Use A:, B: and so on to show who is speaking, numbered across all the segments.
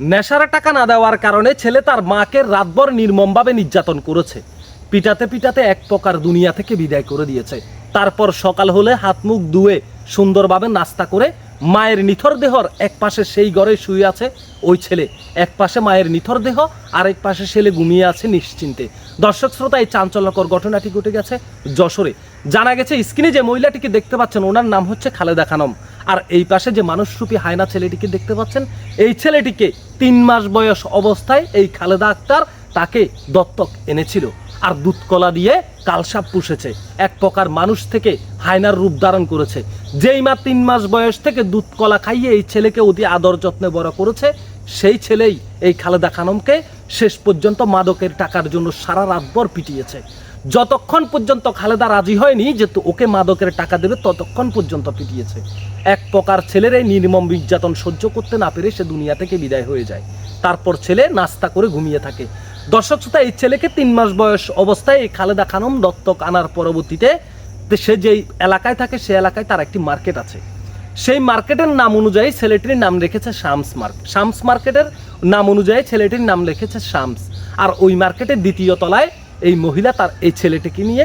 A: নেশার টাকা না দেওয়ার কারণে ছেলে তার মাকে রাতভর নির্মমভাবে নির্যাতন করেছে। পিটাতে পিটাতে এক প্রকার দুনিয়া থেকে বিদায় করে দিয়েছে। তারপর সকাল হলে হাত মুখ ধুয়ে সুন্দরভাবে নাস্তা করে মায়ের নিথর দেহর এক পাশে সেই ঘরে শুয়ে আছে ওই ছেলে। এক পাশে মায়ের নিথর দেহ আর এক পাশে ছেলে ঘুমিয়ে আছে নিশ্চিন্তে। দর্শক শ্রোতা, এই চাঞ্চল্যকর ঘটনাটি ঘটে গেছে যশোরে। জানা গেছে, স্ক্রিনে যে মহিলাটিকে দেখতে পাচ্ছেন, ওনার নাম হচ্ছে খালেদা খানম। আর এই পাশে যে মানুষরূপী হায়না ছেলেটিকে দেখতে পাচ্ছেন, এই ছেলেটিকে তিন মাস বয়স অবস্থায় এই খালেদা আক্তার তাকে দত্তক এনেছিল আর দুধকলা দিয়ে কালসাপ পুষেছে। এক প্রকার মানুষ থেকে হায়নার রূপ ধারণ করেছে। যেই মা তিন মাস বয়স থেকে দুধকলা খাইয়ে এই ছেলেকে অতি আদর যত্নে বড় করেছে, সেই ছেলেই এই খালেদা খানমকে শেষ পর্যন্ত মাদকের টাকার জন্য সারা রাতভর পিটিয়েছে। যতক্ষণ পর্যন্ত খালেদা রাজি হয়নি যে ওকে মাদকের টাকা দেবে, ততক্ষণ পর্যন্ত পিটিয়েছে। এক প্রকার ছেলের এই নির্মম নির্যাতন সহ্য করতে না পেরে সে দুনিয়া থেকে বিদায় হয়ে যায়। তারপর ছেলে নাস্তা করে ঘুমিয়ে থাকে। দর্শক শ্রোতা এই ছেলেকে তিন মাস বয়স অবস্থায় এই খালেদা খানম দত্তক আনার পরবর্তীতে সে যেই এলাকায় থাকে, সে এলাকায় তার একটি মার্কেট আছে। সেই মার্কেটের নাম অনুযায়ী ছেলেটির নাম রেখেছে শামস মার্কেট শামস মার্কেটের নাম অনুযায়ী ছেলেটির নাম রেখেছে শামস। আর ওই মার্কেটের দ্বিতীয় তলায় এই মহিলা তার এই ছেলেটিকে নিয়ে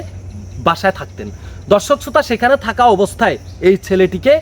A: বাসায় থাকতেন। দর্শক শ্রোতা, সেখানে থাকা অবস্থায় এই ছেলেটিকে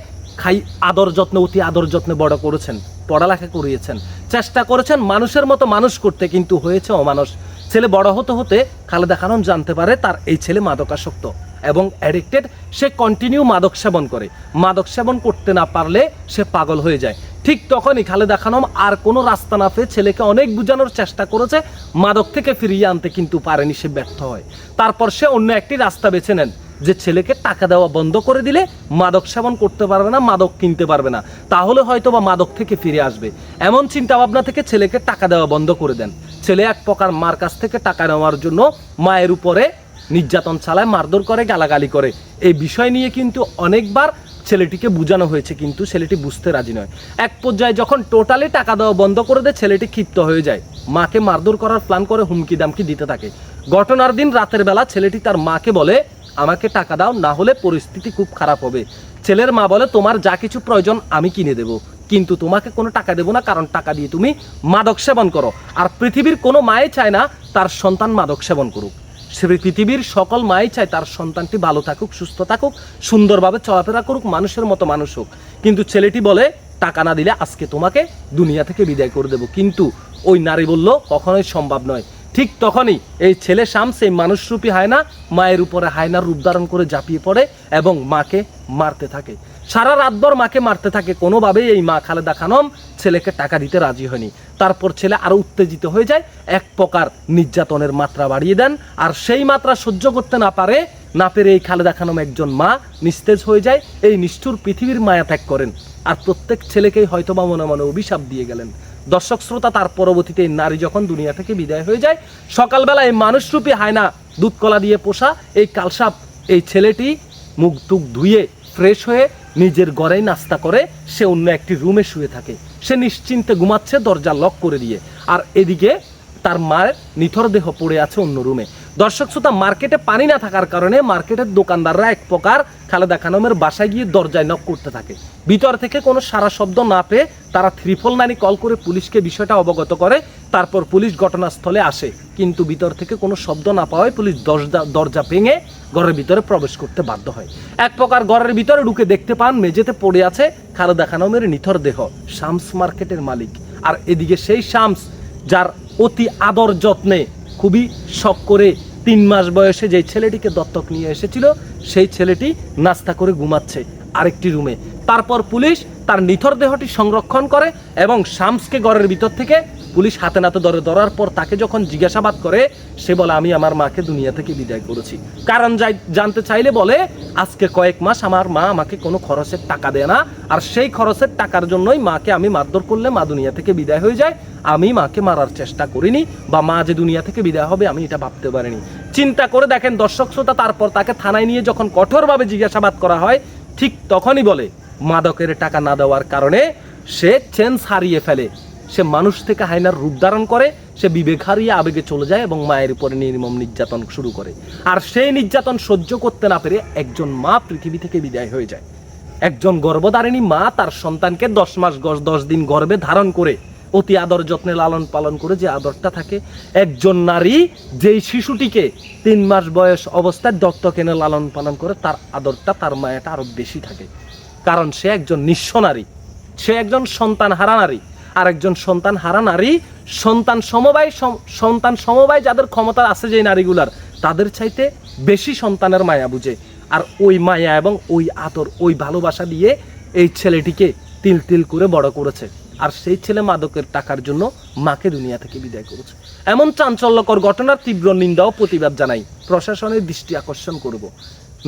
A: খাই আদর যত্নে, অতি আদর যত্নে বড় করেছেন, পড়ালেখা করিয়েছেন। চেষ্টা করেছেন মানুষের মতো মানুষ করতে, কিন্তু হয়েছে অমানুষ। ছেলে বড় হতে হতে খালেদা খানম জানতে পারে তার এই ছেলে মাদকাসক্ত এবং অ্যাডিক্টেড সে কন্টিনিউ মাদক সেবন করে। মাদক সেবন করতে না পারলে সে পাগল হয়ে যায়। ঠিক তখনই খালেদা খানম আর কোনো রাস্তা না পেয়ে ছেলেকে অনেক বোঝানোর চেষ্টা করেছে। মাদক থেকে ফিরিয়ে আনতে কিন্তু পারেনি সে ব্যর্থ হয়। তারপর সে অন্য একটি রাস্তা বেছে নেন, যে ছেলেকে টাকা দেওয়া বন্ধ করে দিলে মাদক সেবন করতে পারবে না, মাদক কিনতে পারবে না। তাহলে হয়তো বা মাদক থেকে ফিরে আসবে। এমন চিন্তাভাবনা থেকে ছেলেকে টাকা দেওয়া বন্ধ করে দেন। ছেলে এক প্রকার মার কাছ থেকে টাকা নেওয়ার জন্য মায়ের উপরে নির্যাতন চালায়, মারধর করে, গালাগালি করে। এই বিষয় নিয়ে কিন্তু অনেকবার ছেলেটিকে বোঝানো হয়েছে, কিন্তু ছেলেটি বুঝতে রাজি নয়। এক পর্যায়ে যখন টোটালি টাকা দেওয়া বন্ধ করে দেয়, ছেলেটি ক্ষিপ্ত হয়ে যায়। মাকে মারধর করার প্ল্যান করে হুমকি দামকি দিতে থাকে। ঘটনার দিন রাতের বেলা ছেলেটি তার মাকে বলে, আমাকে টাকা দাও, না হলে পরিস্থিতি খুব খারাপ হবে। ছেলের মা বলে, তোমার যা কিছু প্রয়োজন আমি কিনে দেব। কিন্তু তোমাকে কোনো টাকা দেবো না, কারণ টাকা দিয়ে তুমি মাদক সেবন করো। আর পৃথিবীর কোনো মায়ে চায় না, তার সন্তান মাদক সেবন করুক। সে পৃথিবীর সকল মাই চায় তার সন্তানটি ভালো থাকুক, সুস্থ থাকুক, সুন্দরভাবে চলাফেরা করুক, মানুষের মতো মানুষ হোক। কিন্তু ছেলেটি বলে, টাকা না দিলে আজকে তোমাকে দুনিয়া থেকে বিদায় করে দেব। কিন্তু ওই নারী বলল, কখনোই সম্ভব নয়। ঠিক তখনই এই ছেলে শাম সেই মানুষরূপী হায়না মায়ের উপরে হায়নার রূপ ধারণ করে ঝাঁপিয়ে পড়ে এবং মাকে মারতে থাকে। সারা রাতভর মাকে মারতে থাকে। কোনোভাবেই এই মা খালেদা খানম ছেলেকে টাকা দিতে রাজি হয়নি। তারপর ছেলে আরও উত্তেজিত হয়ে যায়, এক প্রকার নির্যাতনের মাত্রা বাড়িয়ে দেন। আর সেই মাত্রা সহ্য করতে না পারে, না পেরে এই খালেদা খানম একজন মা নিস্তেজ হয়ে যায়, এই নিষ্ঠুর পৃথিবীর মায়া ত্যাগ করেন। আর প্রত্যেক ছেলেকেই হয়তো বা মনে মনে অভিশাপ দিয়ে গেলেন। দর্শক শ্রোতা, তার পরবর্তীতে এই নারী যখন দুনিয়া থেকে বিদায় হয়ে যায়, সকালবেলা এই মানুষরূপী হায়না দুধকলা দিয়ে পোষা এই কালসাপ এই ছেলেটি মুখ টুক ধুয়ে ফ্রেশ হয়ে নিজের ঘরেই নাস্তা করে, সে অন্য একটি রুমে শুয়ে থাকে। সে নিশ্চিন্তে ঘুমাচ্ছে, দরজা লক করে দিয়ে। আর এদিকে তার মায়ের নিথর দেহ পড়ে আছে অন্য রুমে। দর্শক শ্রোতা, মার্কেটে পানি না থাকার কারণে মার্কেটের দোকানদাররা এক প্রকার খালেদা খানমের বাসায় গিয়ে দরজায় নক করতে থাকে। ভিতর থেকে কোনো সারা শব্দ না পেয়ে তারা থ্রিফল নানি কল করে পুলিশকে বিষয়টা অবগত করে, তারপর পুলিশ ঘটনাস্থলে আসে। কিন্তু ভিতর থেকে কোনো শব্দ না পাওয়ায় পুলিশ দরজা দরজা ভেঙে ঘরের ভিতরে প্রবেশ করতে বাধ্য হয়। এক প্রকার ঘরের ভিতরে ঢুকে দেখতে পান, মেঝেতে পড়ে আছে খালেদা খানমের নিথর দেহ, শামস মার্কেটের মালিক। আর এদিকে সেই শামস যার অতি আদর যত্নে খুবই শখ করে তিন মাস বয়সে যে ছেলেটিকে দত্তক নিয়ে এসেছিল, সেই ছেলেটি নাস্তা করে ঘুমাচ্ছে আরেকটি রুমে। তারপর পুলিশ তার নিথর দেহটি সংরক্ষণ করে এবং শামসকে ঘরের ভিতর থেকে পুলিশ হাতে নাতে ধরে ধরার পর তাকে যখন জিজ্ঞাসাবাদ করে, সে বলে, আমি আমার মাকে দুনিয়া থেকে বিদায় করেছি। কারণ যাই- জানতে চাইলে বলে, আজকে কয়েক মাস আমার মা আমাকে কোনো খরচের টাকা দেয় না। আর সেই খরচের টাকার জন্যই মাকে আমি মারধর করলে মা দুনিয়া থেকে বিদায় হয়ে যায়। আমি মাকে মারার চেষ্টা করিনি বা মা যে দুনিয়া থেকে বিদায় হবে, আমি এটা ভাবতে পারিনি। চিন্তা করে দেখেন দর্শক শ্রোতা, তারপর তাকে থানায় নিয়ে যখন কঠোরভাবে জিজ্ঞাসাবাদ করা হয়, ঠিক তখনই বলে, মাদকের টাকা না দেওয়ার কারণে সে চেঞ্জ হারিয়ে ফেলে। সে মানুষ থেকে হায়নার রূপ ধারণ করে, সে বিবেক হারিয়ে আবেগে চলে যায় এবং মায়ের উপরে নির্মম নির্যাতন শুরু করে। আর সেই নির্যাতন সহ্য করতে না পেরে একজন মা পৃথিবী থেকে বিদায় হয়ে যায়। একজন গর্ভধারিণী মা তার সন্তানকে দশ মাস দশ দিন গর্ভে ধারণ করে অতি আদর যত্নে লালন পালন করে যে আদরটা থাকে, একজন নারী যেই শিশুটিকে তিন মাস বয়স অবস্থায় দত্তক এনে লালন পালন করে, তার আদরটা তার মায়াটা আরও বেশি থাকে। কারণ সে একজন নিঃস্ব নারী, সে একজন সন্তান হারা নারী আর একজন সন্তান হারা নারী, সন্তান সমবায় সন্তান সমবায় যাদের ক্ষমতা আছে যে নারীগুলার, তাদের চাইতে বেশি সন্তানের মায়া বুঝে। আর ওই মায়া এবং ওই আতর ওই ভালোবাসা দিয়ে এই ছেলেটিকে তিল তিল করে বড় করেছে। আর সেই ছেলে মাদকের টাকার জন্য মাকে দুনিয়া থেকে বিদায় করেছে। এমন চাঞ্চল্যকর ঘটনার তীব্র নিন্দা ও প্রতিবাদ জানাই প্রশাসনের দৃষ্টি আকর্ষণ করব।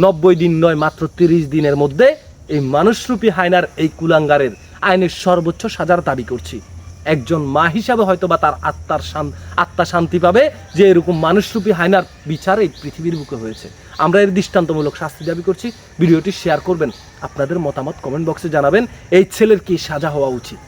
A: নব্বই দিন নয়, মাত্র তিরিশ দিনের মধ্যে এই মানুষরূপী হায়নার এই কুলাঙ্গারের আইনের সর্বোচ্চ সাজার দাবি করছি। একজন মা হিসাবে হয়তো বা তার আত্মার আত্মা শান্তি পাবে যে এরকম মানুষরূপী হায়নার বিচার এই পৃথিবীর বুকে হয়েছে। আমরা এর দৃষ্টান্তমূলক শাস্তি দাবি করছি। ভিডিওটি শেয়ার করবেন। আপনাদের মতামত কমেন্ট বক্সে জানাবেন। এই ছেলের কি সাজা হওয়া উচিত?